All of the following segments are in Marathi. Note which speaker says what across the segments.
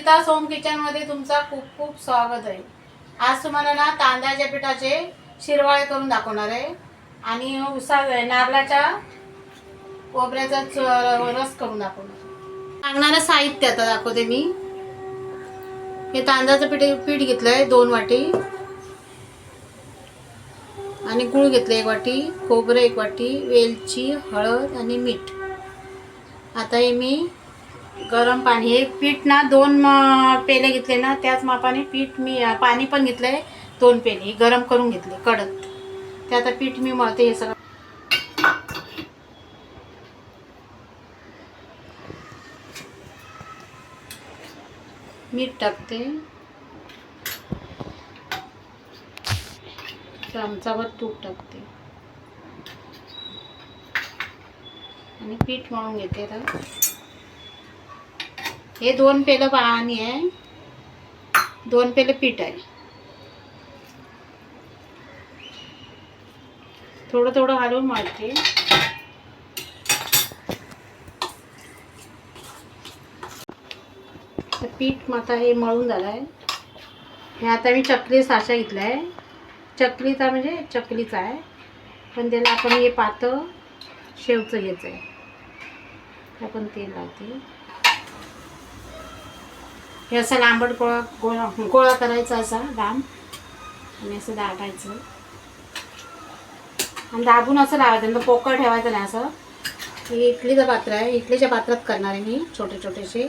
Speaker 1: नमस्कार सोम किचनमध्ये तुमचा खूप खूप स्वागत आहे. आज तुम्हाला ना तांदळाच्या पिठाचे शिरवाळे करून दाखवणार आहे. आणि उसा नारळाच्या कोबऱ्याचा च- रस करून दाखवणार लागणारं साहित्य आता दाखवते मी. हे तांदळाचं पीठ पीठ घेतलंय दोन वाटी. आणि गुळ घेतलं एक वाटी खोबरं एक वाटी वेलची हळद आणि मीठ. आता हे मी गरम पाणी. हे पीठ ना दोन पेले घेतले ना त्याच मापाने पीठ मी पाणी पण घेतलंय दोन पेले. हे गरम करून घेतले कडक. ते आता पीठ मी मळते हे सगळं. मीठ टाकते. चमचावर तूप टाकते. आणि पीठ मळून घेते आता. हे दोन पेलं पाणी आहे. दोन पेलं पीठ आहे. थोडं थोडं हलवून मळते पीठ आता हे मळून झालं आहे हे आता मी चकली साचा घेतला आहे चकलीचा म्हणजे चकलीचा आहे. पण त्याला आपण हे पातळ शेवचं घ्यायचं आहे आपण तेल लावते. हे असं लांबट गोळा गोळा गोळा करायचा असा लांब आणि असं दाटायचं. आणि दाबून असं लावायचं नंतर पोकळ ठेवायचं नाही असं. हे इडलीचं पात्र आहे. इडलीच्या पात्रात करणार आहे मी छोटे छोटेसे.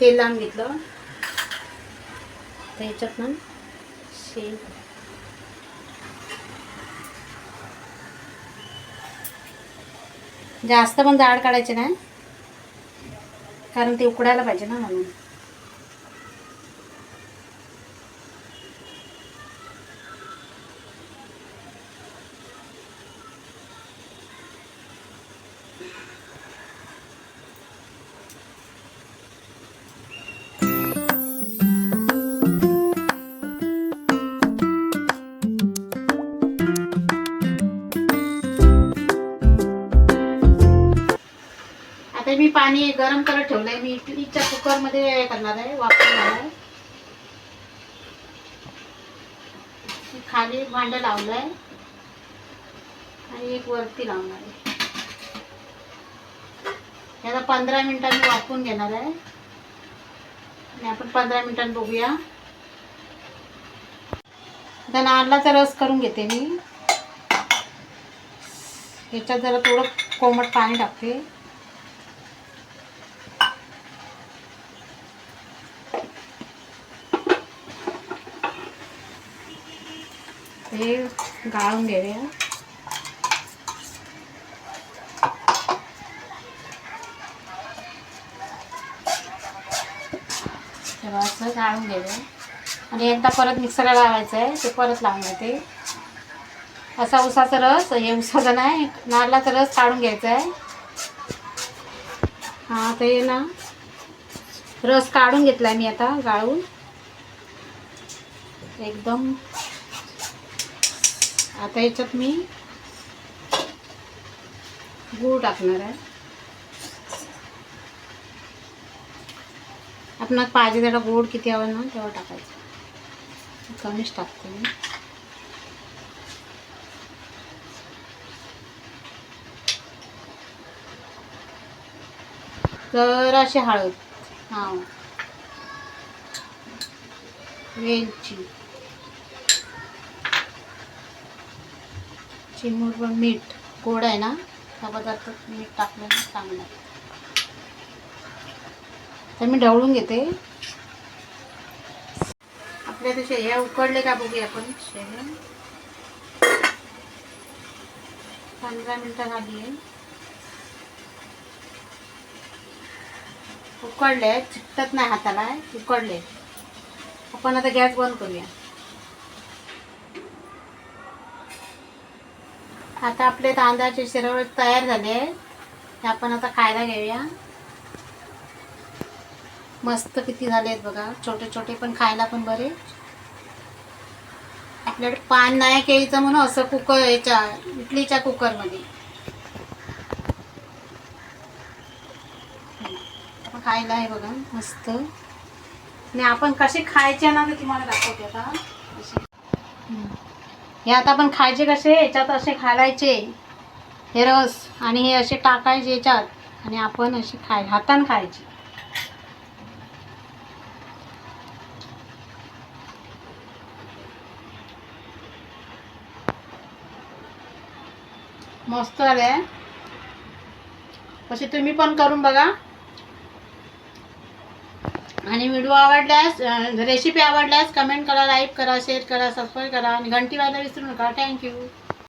Speaker 1: तेल लावून घेतलं. तर ह्याच्यात ना शेंग जास्त पण जाड काढायचे नाही. कारण ते उकडायला पाहिजे ना म्हणून. आता मी पाणी गरम करत ठेवलंय. मी इडलीच्या कुकरमध्ये करणार आहे वापरणार आहे. खाली भांडं लावलं आहे आणि एक वरती लावणार आहे. याला पंधरा मिनिटांनी वापरून घेणार आहे. आणि आपण पंधरा मिनिटांनी बघूया. आता नारळाचा रस करून घेते मी. याच्यात जरा थोडं कोमट पाणी टाकते. हे गाळून घेऊया तेव्हा असं गाळून घेऊया आणि एकदा परत मिक्सरला लावायचं आहे ते परत लावून ते. असा उसाचा रस हे उसाचा नाही नारळाचा रस काढून घ्यायचा आहे. हा ते ना रस काढून घेतला मी आता गाळून. एकदम आता याच्यात मी गूळ टाकणार आहे. आपणाला पाहिजे त्याला गोड किती हवं ना तेव्हा टाकायचं. कमीच टाकते मी. तर अशी हळद हां. वेलची. चिमूटभर मीठ गोड आहे ना? त्या पदार्थात मीठ टाकलं चांगलं चांगलं. तर मी ढवळून घेते. आपल्या तसे हे उकडले का बघूया आपण? शेंगा पंधरा मिनटं झाली आहे. उकडले चिकटत नाही हाताला उकडले. आपण आता गॅस बंद करूया. आता आपले तांदळाचे शिरवळ तयार झाले. हे आपण आता खायला घेऊया. मस्त किती झाले आहेत बघा. छोटे छोटे पण खायला पण बरे. आपल्याकडे पान नाही केळीचं म्हणून असं कुकर याच्या इडलीच्या कुकरमध्ये. खायला आहे बघा मस्त. आणि आपण कसे खायचे ना ते तुम्हाला दाखवते आता. हे आता आपण खायचे कसे? याच्यात असे घालायचे. हे रस आणि हे असे टाकायचे याच्यात. आणि आपण असे खाय हातानं खायचे. मस्त आले असे तुम्ही पण करून बघा. आणि व्हिडिओ आवडल्यास रेसिपी आवडल्यास कमेंट करा लाईक करा शेअर करा सबस्क्राईब करा आणि घंटी वाजायला विसरू नका. थँक्यू